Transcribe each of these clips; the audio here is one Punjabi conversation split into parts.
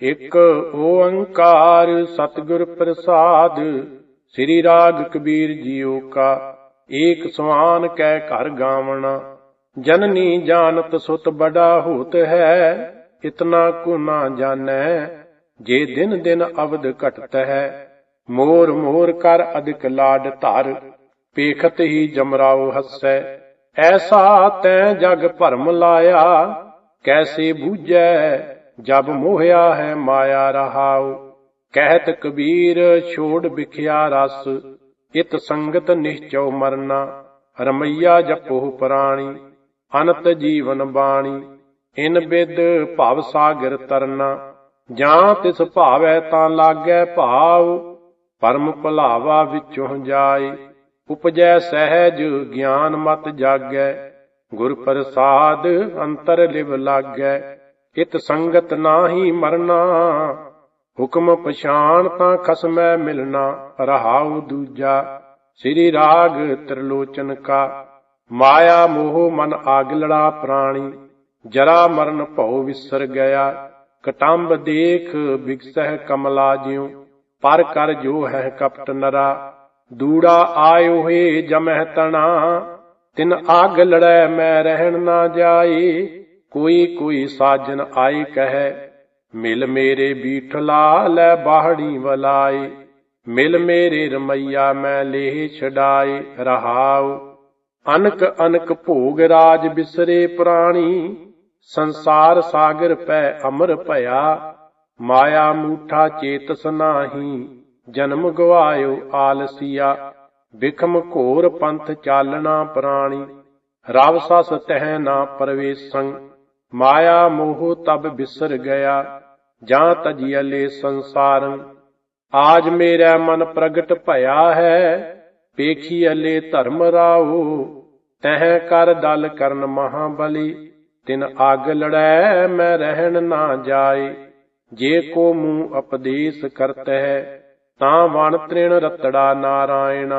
ਇੱਕ ਓੰਕਾਰ ਸਤਿਗੁਰ ਪ੍ਰਸਾਦ, ਸ੍ਰੀ ਰਾਗ ਕਬੀਰ ਜੀਓ ਕਾ, ਏਕ ਸਵਾਨ ਕੈ ਘਰ ਗਾਵਣਾ। ਜਨਨੀ ਜਾਣਤ ਸੁਤ ਬੜਾ ਹੋਤ ਹੈ, ਇਤਨਾ ਕੋ ਨਾ ਜਾਣੈ, ਜੇ ਦਿਨ ਦਿਨ ਅਵਧ ਘਟਤ ਹੈ। ਮੋਰ ਮੋਰ ਕਰ ਅਧਿਕ ਲਾਡ ਧਰ, ਪੇਖਤ ਹੀ ਜਮਰਾਓ ਹੱਸੈ। ਐਸਾ ਤੈ ਜਗ ਭਰਮ ਲਾਇਆ, ਕੈਸੇ ਬੂਝੈ ਜਬ ਮੋਹਿਆ ਹੈ ਮਾਇਆ ਰਹਾਉ, ਕਹਿਤ ਕਬੀਰ ਛੋੜ ਵਿਖਿਆ ਰਸ, ਇਤ ਸੰਗਤ ਨਿਹਚਉ ਮਰਨਾ, ਰਮਈਆ ਜਪੋ ਪ੍ਰਾਣੀ, ਅਨੰਤ ਜੀਵਨ ਬਾਣੀ, ਇਨ ਬਿਦ ਭਵ ਸਾਗਰ ਤਰਨਾ, ਜਾਂ ਤਿਸ ਭਾਵੈ ਤਾਂ ਲਾਗੈ ਭਾਵ ਪਰਮ ਭੁਲਾਵਾ ਵਿਚੋਂ ਜਾਏ, ਉਪਜੈ ਸਹਿਜ ਗਿਆਨ ਮਤ ਜਾਗੈ, ਗੁਰ ਪ੍ਰਸਾਦ ਅੰਤਰ ਲਿਵ ਲਾਗੈ। ਇਤ ਸੰਗਤ ਨਾਹੀ ਮਰਨਾ, ਹੁਕਮ ਪਛਾਣ ਤਾਂ ਖਸਮੈ ਮਿਲਣਾ, ਰਹਾਉ ਦੂਜਾ, ਸ੍ਰੀ ਰਾਗ ਤ੍ਰਿਲੋਚਨ ਕਾ। ਮਾਇਆ ਮੋਹ ਮਨ ਆਗ ਲੜਾ ਪ੍ਰਾਣੀ, ਜਰਾ ਮਰਨ ਭਉ ਵਿਸਰ ਗਿਆ। ਕਟੰਬ ਦੇਖ ਬਿਗਸਹਿ ਕਮਲਾ ਜਿਉ, ਪਰ ਕਰ ਜੋ ਹੈ ਕਪਟ ਨਰਾ। ਦੂੜਾ ਆਇਓ ਹੈ ਜਮਹਿ ਤਣਾ, ਤਿਨ ਆਗ ਲੜੈ ਮੈਂ ਰਹਿਣ ਨਾ ਜਾਏ। ਕੋਈ ਕੋਈ ਸਾਜਨ ਆਏ ਕਹੈ, ਮਿਲ ਮੇਰੇ ਬੀਠਲਾ ਲੈ ਬਾਹੜੀ ਵਲਾਏ, ਮਿਲ ਮੇਰੇ ਰਮਈਆ ਮੈਂ ਲੇਹ ਛਡਾਏ, ਰਹਾਉ। ਅਨਕ ਅਨਕ ਭੋਗ ਰਾਜ ਬਿਸਰੇ ਪ੍ਰਾਣੀ, ਸੰਸਾਰ ਸਾਗਰ ਪੈ ਅਮਰ ਭਇਆ। ਮਾਇਆ ਮੂਠਾ ਚੇਤਸ ਨਾਹੀ ਜਨਮ ਗਵਾਇਓ ਆਲਸੀਆ। ਵਿਖਮ ਘੋਰ ਪੰਥ ਚਾਲਣਾ ਪ੍ਰਾਣੀ, ਰਵ ਸਸ ਤਹਿ ਨਾ ਪਰਵੇਸੰ। ਮਾਇਆ ਮੋਹ ਤਬ ਬਿਸਰ ਗਿਆ, ਜਾਂ ਤਜੀਲੇ ਸੰਸਾਰੰ। ਆਜ ਮੇਰਾ ਮਨ ਪ੍ਰਗਟ ਭਇਆ ਹੈ ਪੇਖੀ ਅਲੇ ਧਰਮ ਰਾਓ। ਤਹ ਕਰ ਦਲ ਕਰਨ ਮਹਾਬਲੀ, ਤਿਨ ਅਗ ਲੜੈ ਮੈਂ ਰਹਿਣ ਨਾ ਜਾਏ। ਜੇ ਕੋ ਮੂੰ ਉਪਦੇਸ਼ ਕਰਤ ਹੈ ਤਾਂ ਵਣ ਤ੍ਰਿਣ ਰਤੜਾ ਨਾਰਾਇਣ।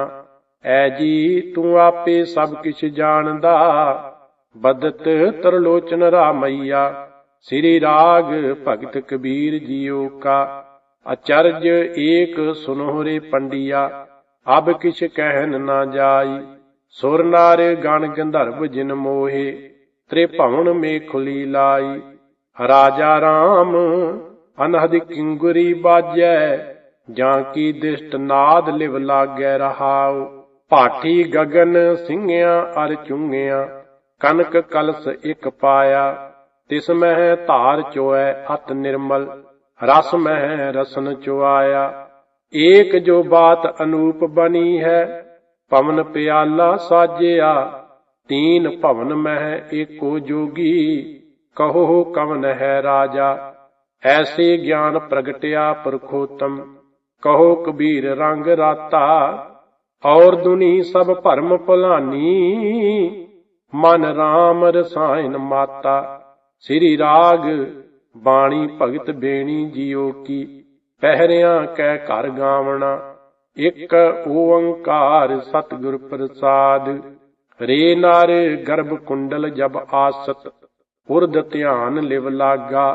ਐ ਜੀ ਤੂੰ ਆਪੇ ਸਭ ਕਿਛ ਜਾਣਦਾ ਬਦਤ ਤਰਲੋਚਨ ਰਾਮਈਆ, ਸ੍ਰੀ ਰਾਗ ਭਗਤ ਕਬੀਰ ਜੀਓ ਕਾ, ਅਚਰਜ ਏਕ ਸੁਨੋਰੇ ਪੰਡਿਆ, ਅਬ ਕਿਛ ਕਹਿਨ ਨਾ ਜਾਈ, ਸੁਰ ਨਾਰ ਗਣ ਗੰਧਰਵ ਜਿਨ ਮੋਹੇ, ਤ੍ਰਿਭਵਨ ਮੇ ਖੁਲੀ ਲਾਈ ਰਾਜਾ ਰਾਮ ਅਨਹਦ ਕਿੰਗੁਰੀ ਬਾਜੈ, ਜਾਂ ਕੀ ਦਿਸ਼ਟ ਨਾਦ ਲਿਵ ਲਾਗੈ ਰਹਾਉ ਭਾਠੀ ਗਗਨ ਸਿੰਘਿਆਂ ਅਰ ਚੁੰਗਿਆ ਕਨਕ ਕਲਸ ਇਕ ਪਾਇਆ, ਤਿਸ ਮਹਿ ਧਾਰ ਚੋਐ ਅਤ ਨਿਰਮਲ, ਰਸ ਮਹਿ ਰਸਨ ਚੁਆਇਆ। ਏਕ ਜੋ ਬਾਤ ਅਨੂਪ ਬਣੀ ਹੈ, ਪਵਨ ਪਿਆਲਾ ਸਾਜਿਆ। ਤੀਨ ਭਵਨ ਮਹਿ ਏਕੋ ਜੋਗੀ, ਕਹੋ ਕਵਨ ਹੈ ਰਾਜਾ। ਐਸੇ ਗਿਆਨ ਪ੍ਰਗਟਿਆ ਪਰਖੋਤਮ, ਕਹੋ ਕਬੀਰ ਰੰਗ ਰਾਤਾ। ਔਰ ਦੁਨੀ ਸਭ ਭਰਮ ਭੁਲਾਨੀ ਮਨ RAM ਰਸਾਇਨ ਮਾਤਾ, ਸ੍ਰੀ ਰਾਗ ਬਾਣੀ ਭਗਤ ਬੇਣੀ ਜੀਓ ਕੀ, ਪਹਿਰਿਆਂ ਕੈ ਘਰ ਗਾਵਣਾ, ਇਕ ਓੰਕਾਰ ਸਤਿਗੁਰ ਪ੍ਰਸਾਦ। ਰੇ ਨਾਰ ਗਰਭ ਕੁੰਡਲ ਜਬ ਆਸਤ ਉਰਦ ਧਿਆਨ ਲਿਵ ਲਾਗਾ।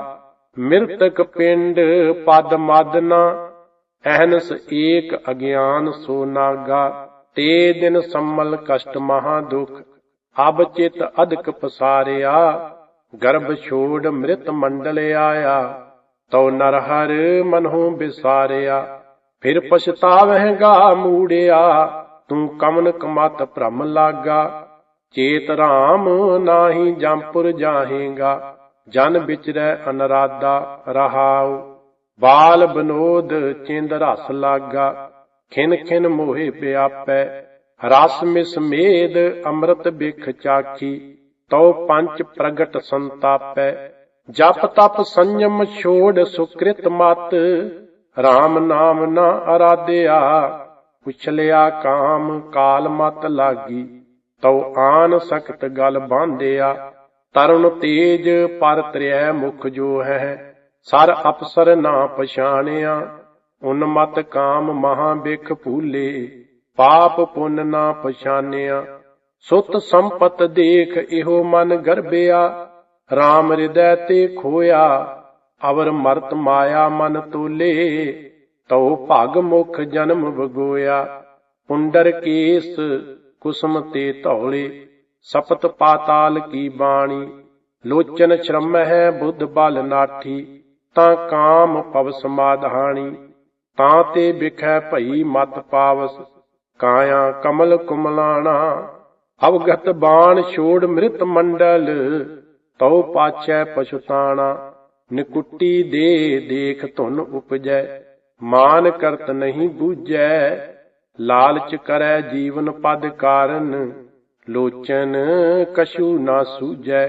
ਮਿਰਤਕ ਪਿੰਡ ਪਦ ਮਾਦਨਾ ਅਹਨਸ ਏਕ ਅਗਿਆਨ ਸੋ ਨਾਗਾ। ਤੇ ਦਿਨ ਸੰਮਲ ਕਸ਼ਟ ਮਹਾ ਦੁਖ ਅਬ ਚਿਤ ਅਧਿਕ ਪਸਾਰਿਆ, ਗਰਭ ਛੋੜ ਮ੍ਰਿਤ ਮੰਡਲ ਆਇਆ। ਤਉ ਨਰ ਹਰ ਮਨਹੁ ਵਿਸਾਰਿਆ ਫਿਰ ਪਛਤਾਵਹਿਗਾ ਮੂੜਿਆ। ਤੂੰ ਕਮਨ ਕਮਤ ਭ੍ਰਮ ਲਾਗਾ, ਚੇਤ ਰਾਮ ਨਾਹੀ ਜੰਪੁਰ ਜਾਹੇਗਾ। ਜਨ ਵਿਚਰੈ ਅਨਰਾਦਾ ਰਹਾਉ, ਬਾਲ ਬਨੋਦ ਚਿੰਦ ਰਸ ਲਾਗਾ। ਖਿਨ ਖਿਨ ਮੋਹਿ ਪਿਆਪੈ ਰਸ ਮਿਸ ਮੇਦ ਅੰਮ੍ਰਿਤ ਬਿਖ ਚਾਖੀ, ਤਉ ਪੰਚ ਪ੍ਰਗਟ ਸੰਤਾਪੈ, ਜਪ ਤਪ ਸੰਜਮ ਛੋੜ ਸੁਕ੍ਰਿਤ ਮਤ RAM ਨਾਮ ਨਾ ਅਰਾਧਿਆ, ਪੁਛਲਿਆ ਕਾਮ ਕਾਲ ਮਤ ਲਾਗੀ, ਤਉ ਆਨ ਸਖਤ ਗਲ ਬਾਂਧਿਆ, ਤਰੁਣ ਤੇਜ ਪਰ ਤ੍ਰਿਐ ਮੁਖ ਜੋ ਹੈ, ਸਰ ਅਪਸਰ ਨਾ ਪਛਾਣਿਆ ਉਨਮਤ ਕਾਮ ਮਹਾ ਬਿਖ ਭੂਲੇ। ਪਾਪ ਪੁੰਨ ਨਾ ਪਛਾਨਿਆ। ਸੁਤ ਸੰਪਤ ਦੇਖ ਇਹੋ ਮਨ ਗਰਬਿਆ। RAM ਹਿਰਦੈ ਤੇ ਖੋਇਆ। ਅਵਰ ਮਰਤ ਮਾਇਆ ਮਨ ਤੋਲੇ। ਤਉ ਭਗ ਮੁਖ ਜਨਮ ਵਗੋਇਆ। ਪੁੰਡਰ ਕੇਸ ਕੁਸਮ ਤੇ ਧੌਲੇ। ਸਪਤ ਪਾਤਾਲ ਕੀ ਬਾਣੀ। ਲੋਚਨ ਸ਼ਰਮ ਹੈ ਬੁੱਧ ਬਲ ਨਾਠੀ। ਤਾਂ ਕਾਮ ਪਵ ਸਮਾਧਾਣੀ। ਤਾਂ ਤੇ ਵਿਖੈ ਭਈ ਮਤ ਪਾਵਸ। ਕਾਇਆ ਕਮਲ ਕੁਮਲਾਣਾ, ਅਵਗਤ ਬਾਣ ਛੋੜ ਮ੍ਰਿਤ ਮੰਡਲ, ਤਉ ਪਾਛੈ ਪਛੁਤਾਣਾ, ਨਿਕੁੱਟੀ ਦੇ ਦੇਖ ਧੁਨ ਉਪਜੈ, ਮਾਨ ਕਰਤ ਨਹੀਂ ਬੂਝੈ, ਲਾਲਚ ਕਰੈ ਜੀਵਨ ਪਦ ਕਾਰਨ, ਲੋਚਨ ਕਛੂ ਨਾ ਸੂਝੈ,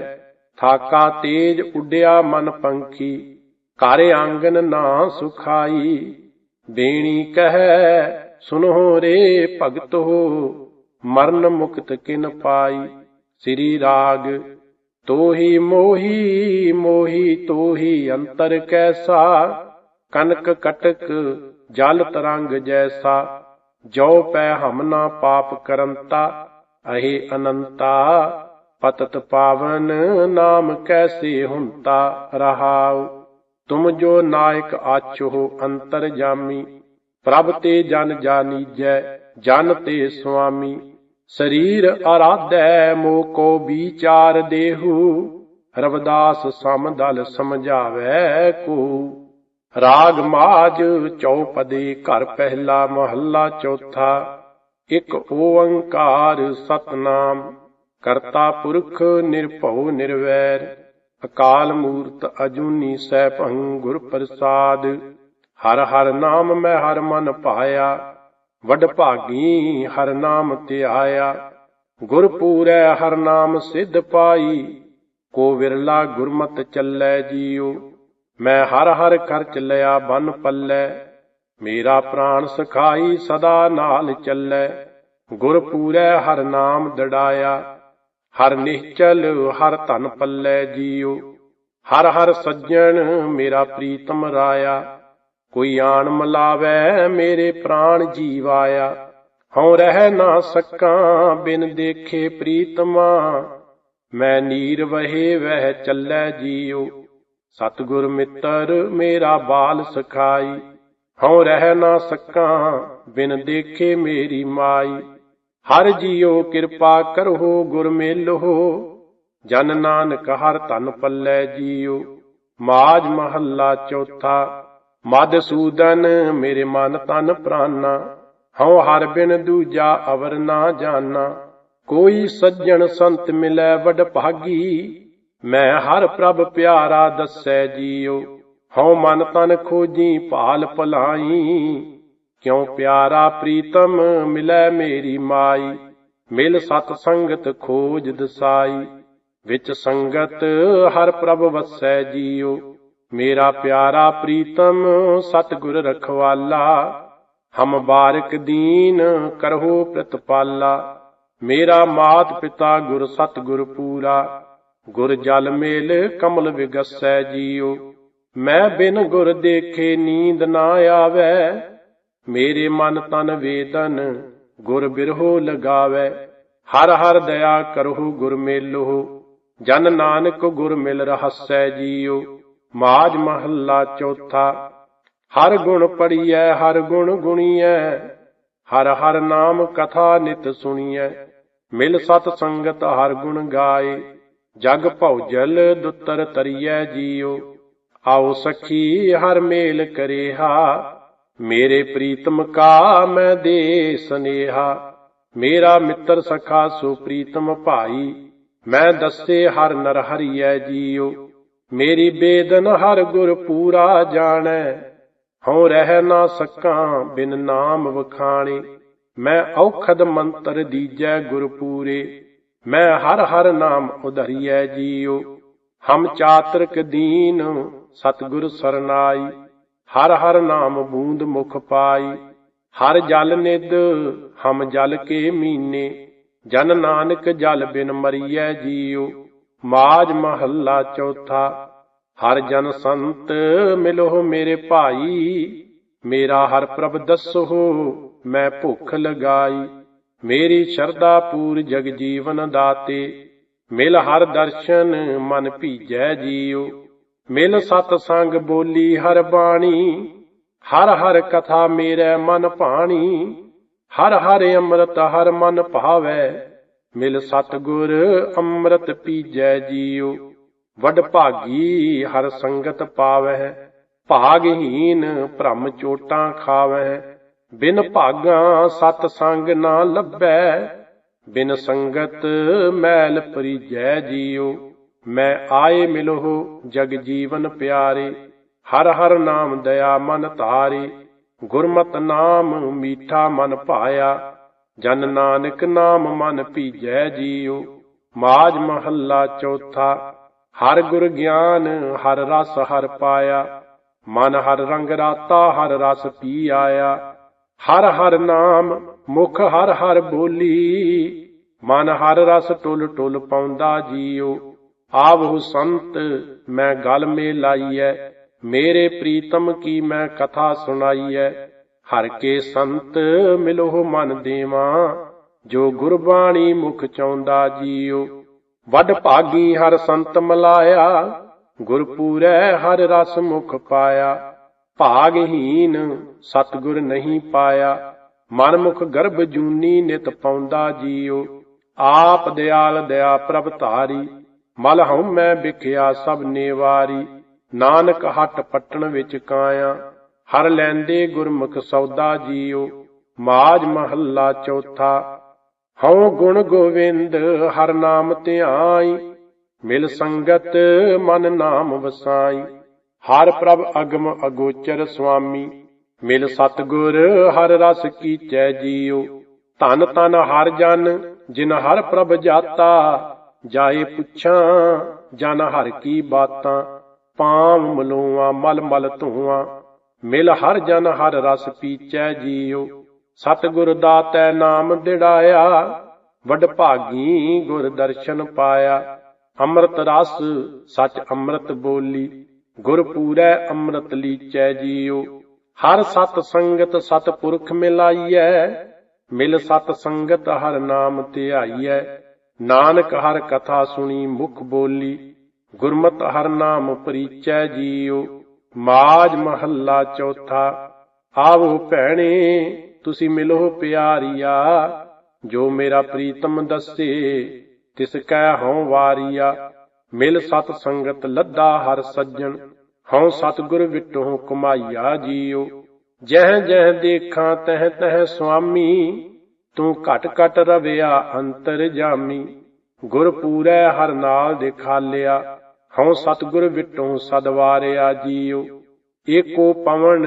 ਥਾਕਾ ਤੇਜ ਉੱਡਿਆ ਮਨ ਪੰਖੀ, ਘਰ ਆਂਗਨ ਨਾ ਸੁਖਾਈ ਬੇਣੀ ਕਹੈ ਸੁਨੋ ਰੇ ਭਗਤੋ ਮਰਨ ਮੁਕਤ ਕਿਨ ਪਾਈ? ਸ੍ਰੀ ਰਾਗ, ਤੋਹੀ ਮੋਹੀ ਮੋਹੀ ਤੋਹੀ ਅੰਤਰ ਕੈਸਾ? ਕਨਕ ਕਟਕ, ਜਲ ਤਰੰਗ ਜੈਸਾ। ਜੋ ਪੈ ਹਮਨਾ ਪਾਪ ਕਰੰਤਾ, ਅਹੇ ਅਨੰਤਾ। ਪਤਤ ਪਾਵਨ ਨਾਮ ਕੈਸੇ ਹੁੰਤਾ ਰਹਾਉ? ਤੁਮ ਜੋ ਨਾਇਕ ਆਛੋ ਅੰਤਰ ਜਾਮੀ। ਪ੍ਰਭ ਤੇ ਜਨ ਜਾਨੀਜੈ, ਜਨ ਤੇ ਸੁਆਮੀ। ਸਰੀਰ ਆਰਾਧੈ ਮੋ ਕੋ ਵਿਚਾਰ ਦੇਹੂ। ਰਵਦਾਸ ਸਮਦਲ ਸਮਝਾਵੈ ਕੋ। ਰਾਗ ਮਾਜ ਚੌਪਦੀ ਘਰ ਪਹਿਲਾ ਮਹੱਲਾ ਚੌਥਾ। ਇਕ ਓੰਕਾਰ ਸਤਨਾਮ, ਕਰਤਾ ਪੁਰਖ ਨਿਰਭਉ ਨਿਰਵੈਰ। ਅਕਾਲ ਮੂਰਤ ਅਜੂਨੀ ਸੈਭੰ ਗੁਰ ਪ੍ਰਸਾਦ ਹਰ ਹਰ ਨਾਮ ਮੈਂ ਹਰ ਮਨ ਪਾਇਆ। ਵਡ ਭਾਗੀ ਹਰ ਨਾਮ ਤੇ ਆਇਆ ਗੁਰ ਪੂਰੈ ਹਰ ਨਾਮ ਸਿੱਧ ਪਾਈ। ਕੋ ਵਿਰਲਾ ਗੁਰਮਤ ਚੱਲੈ ਜੀਉ। ਮੈਂ ਹਰ ਹਰ ਖਰਚ ਲਿਆ ਬਨ ਪੱਲੇ। ਮੇਰਾ ਪ੍ਰਾਣ ਸਖਾਈ ਸਦਾ ਨਾਲ ਚੱਲੈ। ਗੁਰ ਪੂਰੈ ਹਰ ਨਾਮ ਦੜਾਇਆ। ਹਰ ਨਿਹਚਲ ਹਰ ਧਨ ਪੱਲੇ ਜੀਉ। ਹਰ ਹਰ ਸੱਜਣ ਮੇਰਾ ਪ੍ਰੀਤਮ ਰਾਇਆ। ਕੋਈ ਆਣ ਮਲਾਵੇ, ਮੇਰੇ ਪ੍ਰਾਣ ਜੀਵਾਇਆ। ਹਉ ਰਹਿ ਨਾ ਸਕਾਂ, ਬਿਨ ਦੇਖੇ ਪ੍ਰੀਤਮਾ। ਮੈਂ ਨੀਰ ਵਹੇ, ਵਹਿ ਚੱਲੈ ਜੀਉ। ਸਤਿਗੁਰ ਮਿੱਤਰ, ਮੇਰਾ ਬਾਲ ਸਖਾਈ। ਹਉ ਰਹਿ ਨਾ ਸਕਾਂ, ਬਿਨ ਦੇਖੇ ਮੇਰੀ ਮਾਈ। ਹਰ ਜੀਉ ਕਿਰਪਾ ਕਰੋ ਗੁਰ ਮੇਲੋ ਜਨ ਨਾਨਕ ਹਰ ਤਨ ਪੱਲੇ ਜੀਉ। ਮਾਜ ਮਹੱਲਾ ਚੌਥਾ ਮਦ ਸੂਦਨ ਮੇਰੇ ਮਨ ਤਨ ਪ੍ਰਾਨਾ, ਹਉ ਹਰ ਬਿਨ ਦੂਜਾ ਅਵਰ ਨਾ ਜਾਣਾ ਕੋਈ ਸੱਜਣ ਸੰਤ ਮਿਲੈ ਵਡ ਭਾਗੀ, ਮੈਂ ਹਰ ਪ੍ਰਭ ਪਿਆਰਾ ਦੱਸੈ ਜੀਉ ਹਉ ਮਨ ਤਨ ਖੋਜੀ ਭਾਲ ਭਲਾਈ, ਕਿਉ ਪਿਆਰਾ ਪ੍ਰੀਤਮ ਮਿਲੈ ਮੇਰੀ ਮਾਈ। ਮਿਲ ਸਤ ਸੰਗਤ ਖੋਜ ਦਸਾਈ, ਵਿੱਚ ਸੰਗਤ ਹਰ ਪ੍ਰਭ ਵਸੈ ਜੀਉ ਮੇਰਾ ਪਿਆਰਾ ਪ੍ਰੀਤਮ, ਸਤਿਗੁਰ ਰਖਵਾਲਾ, ਹਮ ਬਾਰਕ ਦੀਨ ਕਰਹੁ ਪ੍ਰਤਪਾਲਾ। ਮੇਰਾ ਮਾਤ ਪਿਤਾ ਗੁਰ ਸਤਿਗੁਰ ਪੂਰਾ, ਗੁਰ ਜਲ ਮੇਲ ਕਮਲ ਵਿਗਸੈ ਜੀਉ। ਮੈਂ ਬਿਨ ਗੁਰ ਦੇਖੇ ਨੀਂਦ ਨਾ ਆਵੇ, ਮੇਰੇ ਮਨ ਤਨ ਵੇਦਨ ਗੁਰ ਬਿਰਹੋ ਲਗਾਵੇ। ਹਰ ਹਰ ਦਇਆ ਕਰਹੁ ਗੁਰ ਮੇਲੋ ਜਨ ਨਾਨਕ ਗੁਰ ਮਿਲ ਰਹਸੈ ਜੀਉ। ਮਾਜ ਮਹੱਲਾ ਚੌਥਾ। ਹਰ ਗੁਣ ਪੜੀਐ ਹਰ ਗੁਣ ਗੁਣੀਐ, ਹਰ ਹਰ ਨਾਮ ਕਥਾ ਨਿਤ ਸੁਣੀਐ। ਮਿਲ ਸਤ ਸੰਗਤ ਹਰ ਗੁਣ ਗਾਏ, ਜਗ ਭਉਜਲ ਦੁੱਤਰ ਤਰੀਐ ਜੀਉ। ਆਓ ਸਖੀ, ਹਰ ਮੇਲ ਕਰੇਹਾ, ਮੇਰੇ ਪ੍ਰੀਤਮ ਕਾ ਮੈਂ ਦੇ ਸਨੇਹਾ। ਮੇਰਾ ਮਿੱਤਰ ਸਖਾ ਸੋ ਪ੍ਰੀਤਮ ਭਾਈ, ਮੈਂ ਦੱਸੇ ਹਰ ਨਰ ਹਰੀਐ ਜੀਉ। ਮੇਰੀ ਬੇਦਨ ਹਰ ਗੁਰ ਪੂਰਾ ਜਾਣੈ, ਹਉ ਰਹਿ ਨਾ ਸਕਾਂ ਬਿਨ ਨਾਮ ਵਖਾਣੇ। ਮੈਂ ਔਖਦ ਮੰਤਰ ਦੀਜੈ ਗੁਰ ਪੂਰੇ, ਮੈਂ ਹਰ ਹਰ ਨਾਮ ਉਧਰੀਐ ਜੀਉ। ਹਮ ਚਾਤਰਕ ਦੀਨ ਸਤਿਗੁਰ ਸਰਨਾਈ, ਹਰ ਹਰ ਨਾਮ ਬੂੰਦ ਮੁਖ ਪਾਈ। ਹਰ ਜਲ ਨਿਦ ਹਮ ਜਲ ਕੇ ਮੀਨੇ, ਜਨ ਨਾਨਕ ਜਲ ਬਿਨ ਮਰੀਐ ਜੀਉ। ਮਾਜ ਮਹੱਲਾ ਚੌਥਾ, ਹਰ ਜਨ ਸੰਤ ਮਿਲੋ ਮੇਰੇ ਭਾਈ, ਮੇਰਾ ਹਰ ਪ੍ਰਭ ਦੱਸੋ, ਮੈਂ ਭੁੱਖ ਲਗਾਈ। ਮੇਰੀ ਸ਼ਰਧਾ ਪੂਰ ਜਗ ਜੀਵਨ ਦਾਤੇ, ਮਿਲ ਹਰ ਦਰਸ਼ਨ ਮਨ ਭੀਜੈ ਜੀਉ ਮਿਲ ਸਤ ਸੰਗ ਬੋਲੀ ਹਰ ਬਾਣੀ, ਹਰ ਹਰ ਕਥਾ ਮੇਰੇ ਮਨ ਭਾਣੀ, ਹਰ ਹਰ ਅੰਮ੍ਰਿਤ ਹਰ ਮਨ ਭਾਵੈ। ਮਿਲ ਸਤ ਗੁਰ ਅੰਮ੍ਰਿਤ ਪੀਜੈ ਜੀਉ। ਵਡ ਭਾਗੀ ਹਰ ਸੰਗਤ ਪਾਵੈ ਭਾਗਹੀਨ ਭ੍ਰਮ ਚੋਟਾਂ ਖਾਵੈ ਬਿਨ ਭਾਗਾ ਸਤ ਸੰਗ ਨਾ ਲੱਭੈ, ਬਿਨ ਸੰਗਤ ਮੈਲ ਪਰੀਜੈ ਜੀਉ। ਮੈਂ ਆਏ ਮਿਲੋ ਜਗ ਜੀਵਨ ਪਿਆਰੇ, ਹਰ ਹਰ ਨਾਮ ਦਇਆ ਮਨ ਧਾਰੇ। ਗੁਰਮਤਿ ਨਾਮ ਮੀਠਾ ਮਨ ਭਾਇਆ ਜਨ ਨਾਨਕ ਨਾਮ ਮਨ ਭੀਜੈ ਜੀਉ। ਮਾਜ ਮਹੱਲਾ ਚੌਥਾ, ਹਰ ਗੁਰ ਗਿਆਨ, ਹਰ ਰਸ ਹਰ ਪਾਇਆ। ਮਨ ਹਰ ਰੰਗ ਰਾਤਾ, ਹਰ ਰਸ ਪੀ ਆਇਆ। ਹਰ ਹਰ ਨਾਮ, ਮੁਖ ਹਰ ਹਰ ਬੋਲੀ। ਮਨ ਹਰ ਰਸ ਟੁੱਲ ਟੁੱਲ ਪਾਉਂਦਾ ਜੀਉ। ਆਵਹੁ ਸੰਤ, ਮੈਂ ਗਲ ਮੇ ਲਾਈਐ ਮੇਰੇ ਪ੍ਰੀਤਮ ਕੀ ਮੈਂ ਕਥਾ ਸੁਣਾਈਐ। ਹਰ ਕੇ ਸੰਤ ਮਿਲੋ ਮਨ ਦੇਵਾ, ਜੋ ਗੁਰਬਾਣੀ ਮੁਖ ਚਾਉਂਦਾ ਜੀਉ ਵੱਡ ਭਾਗੀ ਹਰ ਸੰਤ ਮਲਾਇਆ, ਗੁਰਪੂਰੈ ਹਰ ਰਸ ਮੁਖ ਪਾਇਆ। ਭਾਗਹੀਨ ਸਤਗੁਰ ਨਹੀਂ ਪਾਇਆ, ਮਨ ਮੁਖ ਗਰਭ ਜੂਨੀ ਨਿਤ ਪਾਉਂਦਾ ਜੀਉ ਆਪ ਦਿਆਲ ਦਇਆ ਪ੍ਰਭ ਧਾਰੀ, ਮਲ ਹਉ ਮੈਂ ਵਿਖਿਆ ਸਭ ਨੇਵਾਰੀ। ਨਾਨਕ ਹੱਟ ਪੱਟਣ ਵਿੱਚ ਕਾਇਆ ਹਰ ਲੈਂਦੇ ਗੁਰਮੁਖ ਸੌਦਾ ਜੀਓ, ਮਾਜ ਮਹੱਲਾ ਚੌਥਾ। ਹਉ ਗੁਣ ਗੋਵਿੰਦ, ਹਰ ਨਾਮ ਧਿਆਈ, ਮਿਲ ਸੰਗਤ, ਮਨ ਨਾਮ ਵਸਾਈ। ਹਰ ਪ੍ਰਭ ਅਗਮ ਅਗੋਚਰ ਸੁਆਮੀ, ਮਿਲ ਸਤਗੁਰ, ਹਰ ਰਸ ਕੀਚੈ ਜੀਉ ਧਨ ਤਨ ਹਰ ਜਨ, ਜਿਨ ਹਰ ਪ੍ਰਭ ਜਾਤਾ, ਜਾਏ ਪੁੱਛਾਂ, ਜਨ ਹਰ ਕੀ ਬਾਤਾਂ ਪਾਵ ਮਲੋਆਂ, ਮਲ ਮਲ ਧੂਆਂ। ਮਿਲ ਹਰ ਜਨ ਹਰ ਰਸ ਪੀਚੈ ਜੀਉ। ਸਤਿਗੁਰ ਦਾਤੈ ਨਾਮ ਦਿੜਾਇਆ, ਵਡ ਭਾਗੀ ਗੁਰ ਦਰਸ਼ਨ ਪਾਇਆ। ਅੰਮ੍ਰਿਤ ਰਸ ਸਚ ਅੰਮ੍ਰਿਤ ਬੋਲੀ, ਗੁਰ ਪੂਰੈ ਅੰਮ੍ਰਿਤ ਲੀਚੈ ਜੀਉ। ਹਰ ਸਤ ਸੰਗਤ ਸਤ ਪੁਰਖ ਮਿਲਾਈਐ, ਮਿਲ ਸਤ ਸੰਗਤ ਹਰ ਨਾਮ ਧਿਆਈਐ। ਨਾਨਕ ਹਰ ਕਥਾ ਸੁਣੀ ਮੁਖ ਬੋਲੀ, ਗੁਰਮਤ ਹਰ ਨਾਮ ਪਰੀਚੈ ਜੀਉ। ਮਾਜ ਮਹੱਲਾ ਚੌਥਾ। ਆਵੋ ਭੈਣੇ, ਤੁਸੀਂ ਮਿਲੋ ਪਿਆਰੀਆ, ਜੋ ਮੇਰਾ ਪ੍ਰੀਤਮ ਦੱਸੇ, ਤਿਸ ਕੈ ਹਉ ਵਾਰੀਆ। ਮਿਲ ਸਤ ਸੰਗਤ ਲੱਦਾ ਹਰ ਸੱਜਣ, ਹਉ ਸਤਗੁਰ ਵਿਟੋ ਕਮਾਈਆ ਜੀਓ। ਜਹ ਜਹ ਦੇਖਾਂ, ਤਹ ਤਹ ਸੁਆਮੀ, ਤੂੰ ਘਟ ਘਟ ਰਵਿਆ, ਅੰਤਰ ਜਾਮੀ। ਗੁਰ ਪੂਰੈ ਹਰ ਨਾਲ ਦਿਖਾਲਿਆ ਹਉ ਸਤਗੁਰ ਵਿਟੋਂ ਸਦਵਾਰਿਆ ਜੀਉ, ਏਕੋ ਪਵਨ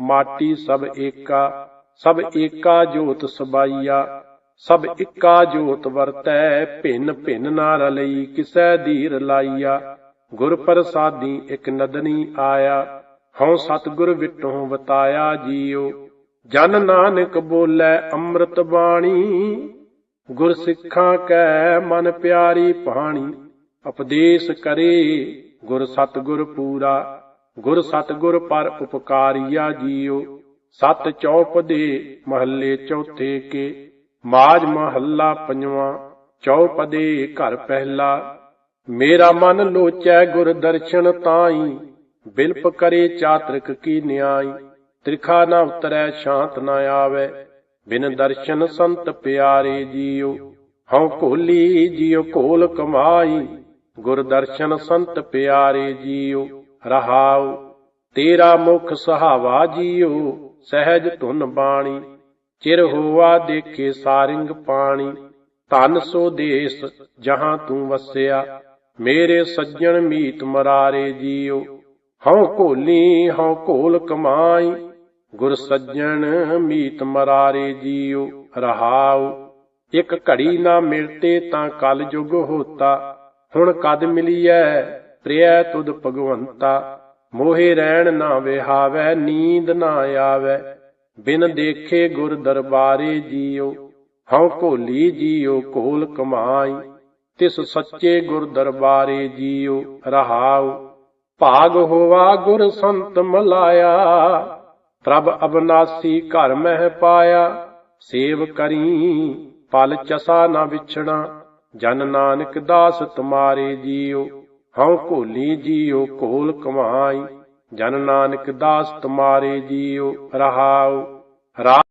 ਮਾਟੀ ਸਭ ਏਕਾ ਸਭ ਏਕਾ ਜੋਤ ਸਬਾਈਆ, ਸਭ ਇੱਕਾ ਜੋਤ ਵਰਤੈ, ਭਿੰਨ ਭਿੰਨ ਨਾ ਰਲਈ ਕਿਸੈ ਧੀਰ ਲਾਈਆ, ਗੁਰ ਪ੍ਰਸਾਦੀ ਇਕ ਨਦਨੀ ਆਇਆ, ਹਉ ਸਤਗੁਰ ਵਿਟੋਂ ਵਤਾਇਆ ਜੀਉ, ਜਨ ਨਾਨਕ ਬੋਲੇ ਅੰਮ੍ਰਿਤ ਬਾਣੀ, ਗੁਰ ਸਿੱਖਾਂ ਕੈ ਮਨ ਪਿਆਰੀ ਪਾਣੀ ਉਪਦੇਸ਼ ਕਰੇ ਗੁਰ ਸਤਗੁਰ ਪੂਰਾ, ਗੁਰ ਸਤਗੁਰ ਪਰ ਉਪਕਾਰੀਆ ਜੀਉ ਸਤ ਚੌਪਦੇ ਮਹੱਲੇ ਚੌਥੇ ਕੇ ਮਾਜ ਮਹੱਲਾ ਪੰਜਵਾਂ ਚੌਪਦੇ ਘਰ ਪਹਿਲਾ। ਮੇਰਾ ਮਨ ਲੋਚੈ ਗੁਰ ਦਰਸ਼ਨ ਤਾਈ, ਬਿਲਪ ਕਰੇ ਚਾਤ੍ਰਿਕ ਕੀ ਨਿਆਈ। ਤ੍ਰਿਖਾ ਨਾ ਉਤਰੈ, ਸ਼ਾਂਤ ਨਾ ਆਵੇ, ਬਿਨ ਦਰਸ਼ਨ ਸੰਤ ਪਿਆਰੇ ਜੀਉ ਹਉ ਕੋਲੀ ਜੀਉ ਕੋਲ ਕਮਾਈ ਗੁਰ ਦਰਸ਼ਨ ਸੰਤ ਪਿਆਰੇ ਜੀਉ ਰਹਾਉ, ਤੇਰਾ ਮੁਖ ਸਹਾਵਾ ਜੀਉ ਸਹਿਜ ਧੁਨ ਬਾਣੀ, ਚਿਰ ਹੋਆ ਦੇਖੇ ਸਾਰਿੰਗ ਪਾਣੀ, ਧਨ ਸੋ ਦੇਸ ਜਹਾਂ ਤੂੰ ਵਸਿਆ, ਮੇਰੇ ਸੱਜਣ ਮੀਤ ਮਰਾਰੇ ਜੀਉ ਹਉ ਕੋਲੀ ਹਉ ਕੋਲ ਕਮਾਈ, ਗੁਰ ਸੱਜਣ ਮੀਤ ਮਰਾਰੇ ਜੀਉ ਰਹਾਉ, ਇੱਕ ਘੜੀ ਨਾ ਮਿਲਤੇ ਤਾਂ ਕਲ ਜੁਗ ਹੋਤਾ ਹੁਣ ਕਦ ਮਿਲੀਐ? ਪ੍ਰਿਆ ਤੁਧ ਭਗਵੰਤਾ, ਮੋਹੇ ਰਹਿਣ ਨਾ ਵਿਹਾਵੈ, ਨੀਂਦ ਨਾ ਆਵੈ। ਬਿਨ ਦੇਖੇ ਗੁਰ ਦਰਬਾਰੇ ਜੀਉ ਹਉ ਭੋਲੀ ਜੀਉ ਕੋਲ ਕਮਾਈ। ਤਿਸ ਸੱਚੇ ਗੁਰ ਦਰਬਾਰੇ ਜੀਓ, ਰਹਾਉ। ਭਾਗ ਹੋਵਾ ਗੁਰ ਸੰਤ ਮਲਾਇਆ, ਪ੍ਰਭ ਅਬਨਾਸੀ ਘਰ ਮਹਿ ਪਾਇਆ। ਸੇਵ ਕਰੀ, ਪਲ ਚਸਾ ਨਾ ਵਿਛੜਾ ਜਨ ਨਾਨਕ ਦਾਸ ਤੁਮਾਰੇ ਜੀਉ ਹਉ ਭੋਲੀ ਜੀਉ ਕੋਲ ਕਮਾਈ। ਜਨ ਨਾਨਕ ਦਾਸ ਤੁਮਾਰੇ ਜੀਉ ਰਹਾਉ। ਰਾ